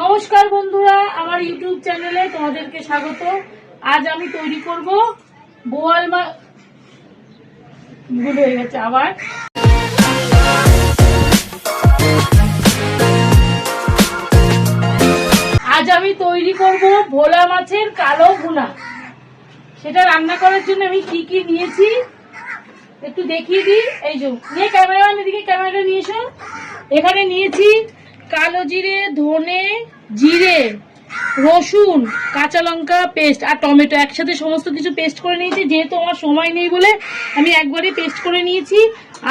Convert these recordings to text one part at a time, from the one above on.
নমস্কার বন্ধুরা, আমার ইউটিউব চ্যানেলে তোমাদেরকে স্বাগত। আজ আমি তৈরি করব বোয়াল মা ভুল হয়ে গেছে আবার। আজ আমি তৈরি করব ভোলা মাছের কালো ভুনা। সেটা রান্না করার জন্য আমি কি কি নিয়েছি, একটু দেখিয়ে দিই। এই যে, নিয়ে ক্যামেরাম্যান, এদিকে ক্যামেরাটা নিয়ে এখানে নিয়েছি কালো জিরে, ধনে জিরে, রসুন, কাঁচা লঙ্কা পেস্ট আর টমেটো। একসাথে সমস্ত কিছু পেস্ট করে নিয়েছি, যেহেতু আমার সময় নেই বলে আমি একবারই পেস্ট করে নিয়েছি।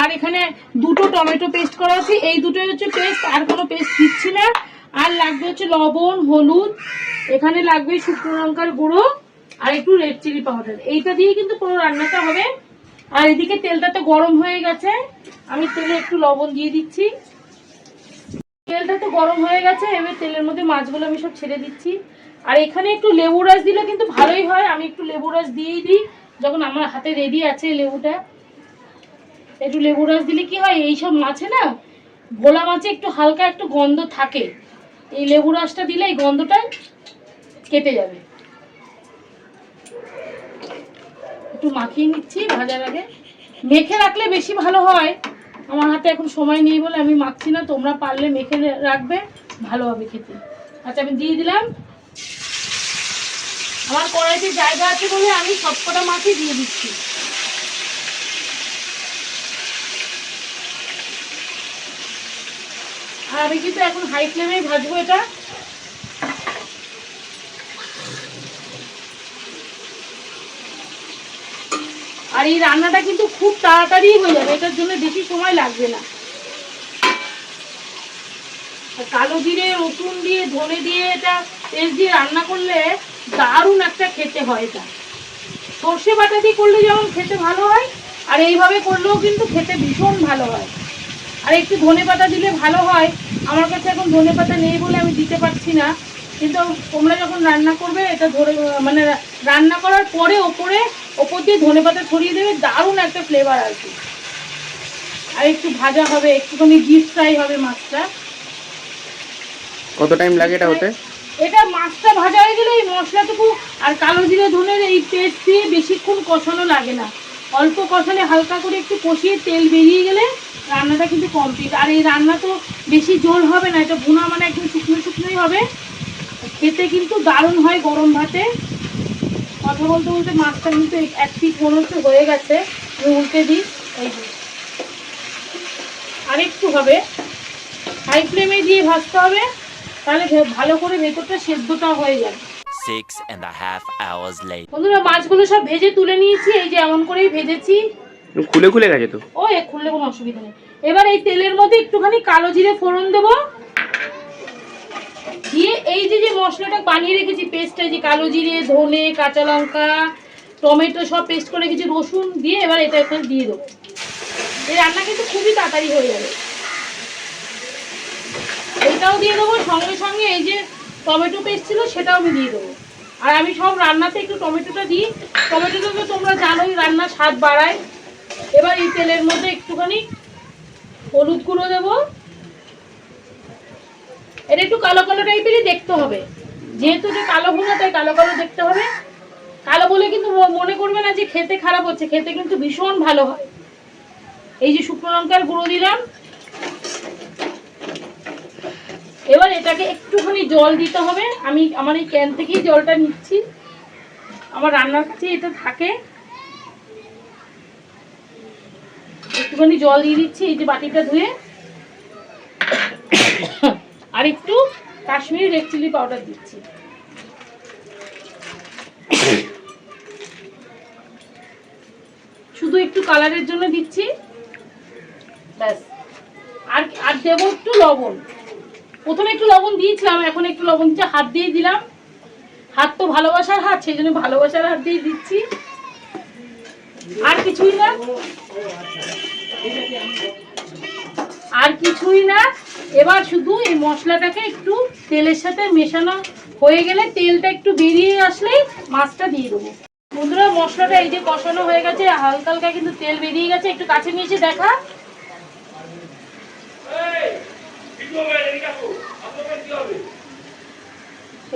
আর এখানে দুটো টমেটো পেস্ট করা আছে। এই দুটোই হচ্ছে পেস্ট, আর কোনো পেস্ট দিচ্ছি না। আর লাগবে হচ্ছে লবণ, হলুদ, এখানে লাগবে শুকনো লঙ্কার গুঁড়ো আর একটু রেড চিলি পাউডার এইটা দিয়ে কিন্তু পুরো রান্নাটা হবে। আর এদিকে তেলটা তো গরম হয়ে গেছে। আমি তেলে একটু লবণ দিয়ে দিচ্ছি। তেলটা তো গরম হয়ে গেছে, এবার তেলের মধ্যে মাছগুলো আমি সব ছেড়ে দিচ্ছি। আর এখানে একটু লেবু রস দিলে কিন্তু ভালোই হয়, আমি একটু লেবু রস দিয়েই দিই, যখন আমার হাতে রেডি আছে লেবুটা। একটু লেবু রস দিলে কি হয় এইসব মাছে না, ভোলা মাছে একটু হালকা একটু গন্ধ থাকে। এই লেবু রসটা দিলে এই গন্ধটা কেটে যাবে। একটু মাখিয়ে নিচ্ছি ভাজার আগে। মেখে রাখলে বেশি ভালো হয়। আমার হাতে এখন সময় নেই বলে আমি মাখছি না, তোমরা পারলে মেখে রাখবে, ভালো হবে খেতে। আচ্ছা আমি দিয়ে দিলাম। আমার কড়াইতে জায়গা আছে বলে আমি সবকটা মাছই দিয়ে দিচ্ছি। আর আমি কিন্তু এখন হাই ফ্লেমেই ভাজবো এটা। আর এই রান্নাটা কিন্তু খুব তাড়াতাড়ি হয়ে যাবে, এটার জন্য বেশি সময় লাগবে না। কালো জিরে, রসুন দিয়ে, ধনে দিয়ে এটা তেল দিয়ে রান্না করলে দারুণ একটা খেতে হয় এটা। সর্ষে বাটা দিয়ে করলে যেমন খেতে ভালো হয়, আর এইভাবে করলেও কিন্তু খেতে ভীষণ ভালো হয়। আর একটু ধনে পাতা দিলে ভালো হয়, আমার কাছে এখন ধনে পাতা নেই বলে আমি দিতে পারছি না। কিন্তু তোমরা যখন রান্না করবে এটা ধরে মানে রান্না করার পরে ওপরে ওপর দিয়ে ধনে পাতা ছড়িয়ে দেবে দারুণ একটা ফ্লেভার আসবে। আর একটু ভাজা হবে একটুখানি ডিপ ফ্রাই হবে মাছটা। কত টাইম লাগে এটা হতে? এটা মাছটা ভাজা হয়ে গেলে এই মশলাটুকু আর কালো জিরে ধনের এই পেস্ট দিয়ে বেশিক্ষণ কষানো লাগে না। অল্প কষালে হালকা করে একটু কষিয়ে তেল বেরিয়ে গেলে রান্নাটা কিন্তু কমপ্লিট আর এই রান্না তো বেশি ঝোল হবে না এটা ভুনা মানে একদম শুকনো শুকনোই হবে। খেতে কিন্তু দারুণ হয় গরম ভাতে। কথা বলতে বলতে মাছটা কিন্তু এক পিস মনে হচ্ছে হয়ে গেছে। আমি উল্টে দিই এই যে। আরেকটু হবে। হাই ফ্লেমে দিয়ে ভাজতে হবে তাহলে ভালো করে ভেতরটা সেদ্ধটা হয়ে যাবে। Six and a half hours later. বন্ধুরা মাছগুলো সব ভেজে তুলে নিয়েছি এই যে এমন করেই ভেজেছি। খুলে খুলে গেছে তো? ও এ খুললে কোনো অসুবিধা নেই। এবার এই তেলের মধ্যে একটুখানি কালো জিরে ফোড়ন দেবো। দিয়ে এই যে যে মশলাটা বানিয়ে রেখেছি পেস্টটা যে কালো জিরে, ধনে, কাঁচা লঙ্কা, টমেটো সব পেস্ট করে রেখেছি রসুন দিয়ে এবার এটা এখানে দিয়ে দেবো। এই রান্না কিন্তু খুবই তাড়াতাড়ি হয়ে যাবে। এটাও দিয়ে দেবো, সঙ্গে সঙ্গে এই যে টমেটো পেস্ট ছিল সেটাও আমি দিয়ে দেবো। আর আমি সব রান্নাতে একটু টমেটোটা দিই। টমেটোটা তো তোমরা জানোই, রান্নার স্বাদ বাড়ায়। এবার এই তেলের মধ্যে একটুখানি হলুদ গুঁড়ো দেবো। এটা একটু কালো কালো টাইপেরই দেখতে হবে। যেহেতু এটা কালো ভুনা তাই কালো কালো দেখতে হবে। কালো বলে কিন্তু মনে করবে না যে খেতে খারাপ হচ্ছে, খেতে কিন্তু ভীষণ ভালো হয়। এই যে শুকনো লঙ্কার গুঁড়ো দিলাম। এবার এটাকে একটুখানি জল দিতে হবে। আমি আমার এই ক্যান থেকেই জলটা নিচ্ছি। আমার রান্নার কাছে এটা থাকে। একটুখানি জল দিয়ে দিচ্ছি, এই যে বাটিটা ধুয়ে। আর একটু কাশ্মীরি রেড চিলি পাউডার দিচ্ছি। শুধু একটু কালারের জন্য দিচ্ছি। ব্যাস। আর আর দেবো একটু লবণ। প্রথমে একটু লবণ দিয়েছিলাম, এখন একটু লবণ দিচ্ছি হাত দিয়ে দিলাম। হাত তো ভালোবাসার হাত, সেই জন্য ভালোবাসার হাত দিয়ে দিচ্ছি। আর কিছুই না। আর কিছুই না। এবার শুধু এই মশলাটাকে একটু তেলের সাথে মেশানো হয়ে গেলে তেলটা একটু বেরিয়ে আসলেই মাছটা দিয়ে দেবো। বন্ধুরা, মশলাটা এই যে কষানো হয়ে গেছে, হালকা হালকা কিন্তু তেল বেরিয়ে গেছে। একটু কাছে নিয়ে এসে দেখা।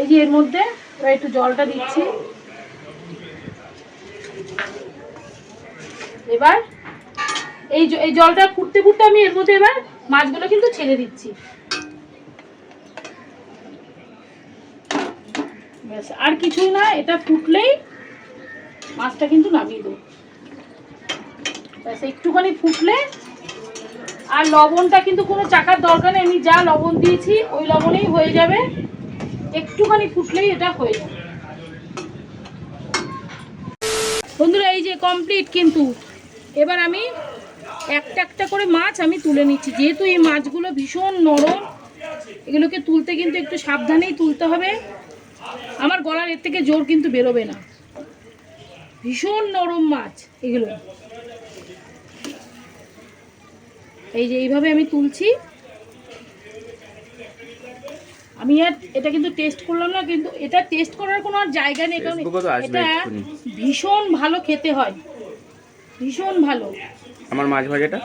এই যে এর মধ্যে একটু জলটা দিচ্ছি। এবার এই এই জলটা ফুটতে ফুটতে আমি এর মধ্যে এবার মাছগুলো কিন্তু ছেড়ে দিচ্ছি। ব্যাস, আর কিছুই না, এটা ফুটলেই মাছটা কিন্তু নামিয়ে দেবো। ব্যাস, একটুখানি ফুটলে আর লবণটা কিন্তু কোনো চাকার দরকার নেই, আমি যা লবণ দিয়েছি ওই লবণেই হয়ে যাবে। একটুখানি ফুটলেই এটা হয়ে যাবে। বন্ধুরা, এই যে কমপ্লিট কিন্তু। এবার আমি একটা একটা করে মাছ আমি তুলে নিচ্ছি। যেহেতু এই মাছগুলো ভীষণ নরম এগুলোকে তুলতে কিন্তু একটু সাবধানেই তুলতে হবে। আমার গলার এর থেকে জোর কিন্তু বেরোবে না। ভীষণ নরম মাছ এগুলো। এই যে এইভাবে আমি তুলছি। আমি আর এটা কিন্তু টেস্ট করলাম না কিন্তু এটা টেস্ট করার কোনো আর জায়গা নেই কারণ এটা ভীষণ ভালো খেতে হয়। ভীষণ ভালো। আমার মাছ ভাজাটা?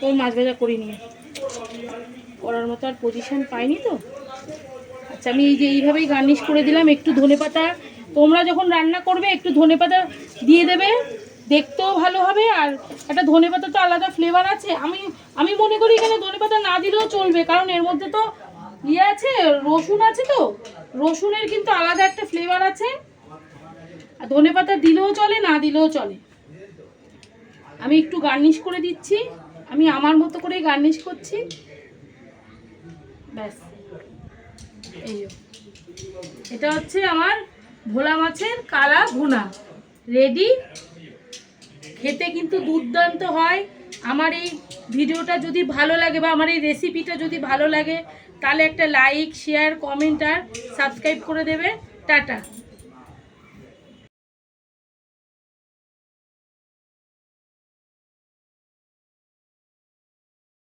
তোর মাছ ভাজা করিনি। করার মতো আর পজিশন পাইনি তো। আচ্ছা আমি এই যে এইভাবেই গার্নিশ করে দিলাম একটু ধনেপাতা তোমরা যখন রান্না করবে একটু ধনেপাতা দিয়ে দেবে দেখতেও ভালো হবে। আর একটা ধনেপাতা তো আলাদা ফ্লেভার আছে। আমি আমি মনে করি এখানে ধনেপাতা না দিলেও চলবে কারণ এর মধ্যে তো ইয়ে আছে রসুন আছে তো। রসুনের কিন্তু আলাদা একটা ফ্লেভার আছে। আর ধনেপাতা দিলেও চলে না দিলেও চলে। আমি একটু গার্নিশ করে দিচ্ছি। আমি আমার মতো করেই গার্নিশ করছি। ব্যাস। এই এটা হচ্ছে আমার ভোলা মাছের কালা ভুনা। রেডি খেতে কিন্তু দুর্দান্ত হয়। আমার এই ভিডিওটা যদি ভালো লাগে বা আমার এই রেসিপিটা যদি ভালো লাগে, তাহলে একটা লাইক শেয়ার কমেন্ট আর সাবস্ক্রাইব করে দেবে। টাটা।